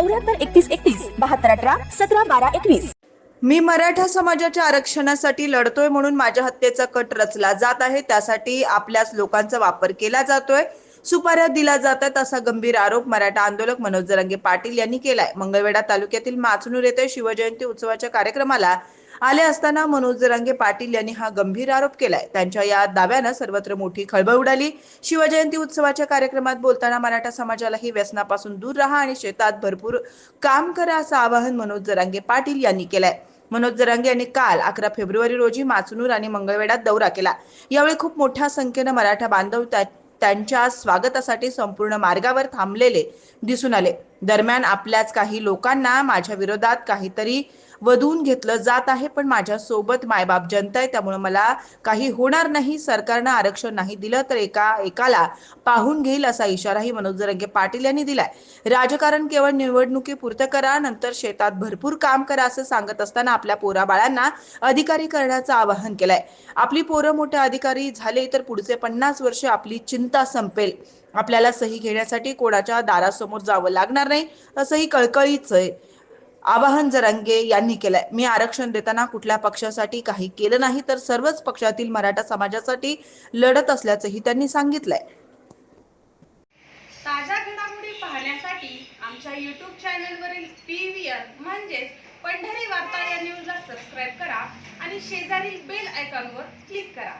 चौऱ्याहत्तर एकतीस एकतीस बहात्तर अठरा सतरा बारा एकवीस. मी मराठा समाजाच्या आरक्षणासाठी लढतोय म्हणून माझ्या हत्येचा कट रचला जात आहे. त्यासाठी आपल्याच लोकांचा वापर केला जातोय. सुपाऱ्या दिला जातात असा गंभीर आरोप मराठा आंदोलक मनोज जरंगे पाटील यांनी केलाय. मंगळवेढा तालुक्यातील माचनूर येथे शिवजयंती उत्सवाच्या कार्यक्रमाला आले असताना मनोज जरांगे पाटील यांनी हा गंभीर आरोप केलाय. त्यांच्या या दाव्यानं सर्वत्र मोठी खळबळ उडाली. शिवजयंती उत्सवाच्या कार्यक्रमात बोलताना मराठा समाजालाही व्यसनापासून दूर राहा आणि शेतात भरपूर काम करा असं आवाहन मनोज जरांगे पाटील यांनी केलंय. मनोज जरांगे यांनी काल अकरा फेब्रुवारी रोजी माचनूर आणि मंगळवेढात दौरा केला. यावेळी खूप मोठ्या संख्येनं मराठा बांधव त्या- त्यांच्या स्वागतासाठी संपूर्ण मार्गावर थांबलेले दिसून आले. दरम्यान आपल्याच काही लोकांना माझ्या विरोधात काहीतरी वधून घेतलं जात आहे पण माझ्या सोबत मायबाप जनता आहे त्यामुळे मला काही होणार नाही. सरकारनं आरक्षण नाही दिलं तर एका एकाला पाहून घेईल असा इशाराही मनोज जरंगे पाटील यांनी दिलाय. राजकारण केवळ निवडणुकीपुरतं करा नंतर शेतात भरपूर काम करा असं सांगत असताना आपल्या पोराबाळांना अधिकारी करण्याचं आवाहन केलंय. आपली पोरं मोठे अधिकारी झाले तर पुढचे पन्नास वर्ष आपली चिंता संपेल. आपल्याला सही घेण्यासाठी कोणाच्या दारासमोर जावं लागणार नाही असंही कळकळीच आहे. आवाहन जरांगे यांनी केलंय मी आरक्षण देताना कुठल्या पक्षासाठी काही केलं नाही तर सर्वच पक्षातील मराठा समाजासाठी लढत असल्याचंही त्यांनी सांगितलंय. ताज्या घडामोडी पाहण्यासाठी आमच्या यूट्यूब चॅनलवरील पी व्ही आर म्हणजेच पंढरी वार्ता या न्यूजला सबस्क्राईब करा आणि शेजारील बेल आयकॉनवर क्लिक करा.